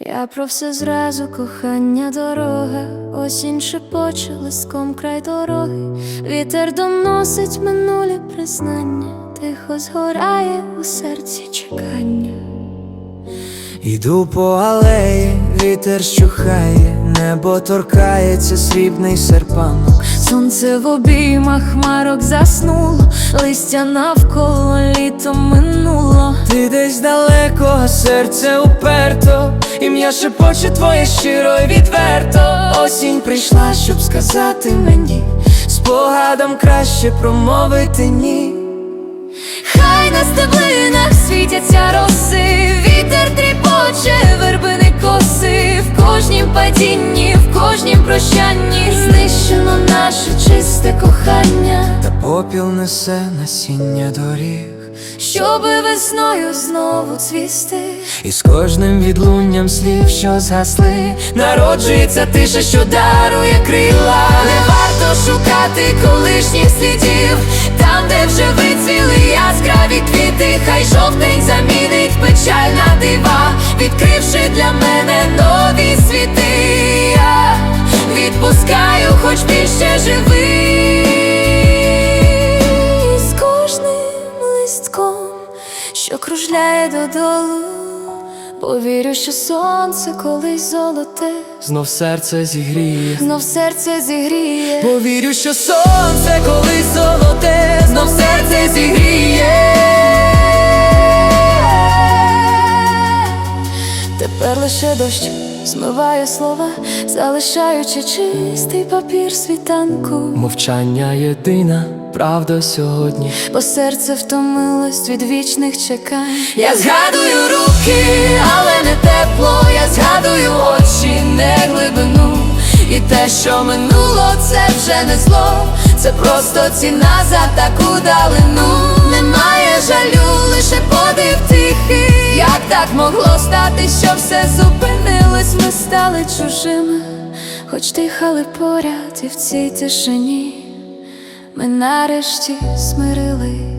Я про все зразу кохання дорога, осінь шепоче лиском край дороги, вітер доносить минулі признання, тихо згорає у серці чекання. Іду по алеї, вітер щухає, небо торкається срібний серпанок. Сонце в обіймах хмарок заснуло, листя навколо літо минуло. Ти десь далеко, а серце уперто, ім'я шепоче твоє щиро і відверто. Осінь прийшла, щоб сказати мені, спогадом краще промовити ні. Хай на стеблинах світяться роси, вітер тріпоче, вербини коси, в кожнім падінні, в кожнім прощанні знищено наше чисте кохання, Та попіл несе насіння доріг, щоби весною знову цвісти. і з кожним відлунням слів, що згасли, народжується тиша, що дарує крила. Не варто шукати колишніх слідів, там, де вже вицвіли яскраві квіти, хай жовтень замінить печаль на дива, відкривши для мене нові світи. Я відпускаю, хоч більше живий додолу. Повірю, що сонце колись золоте, Знов серце зігріє. знов серце зігріє. Повірю, що сонце колись золоте, знов серце зігріє. Тепер лише дощ змиває слова, залишаючи чистий папір світанку, Мовчання єдина, правда сьогодні. бо серце втомилось від вічних чекань. Я згадую руки, але не тепло. Я згадую очі, не глибину. І те, що минуло, це вже не зло, це просто ціна за таку далину. Немає жалю, лише подив тихий. Як так могло стати, що все зупинилось, ми стали чужими, хоч дихали поряд і в цій тишині. Ми нарешті смирились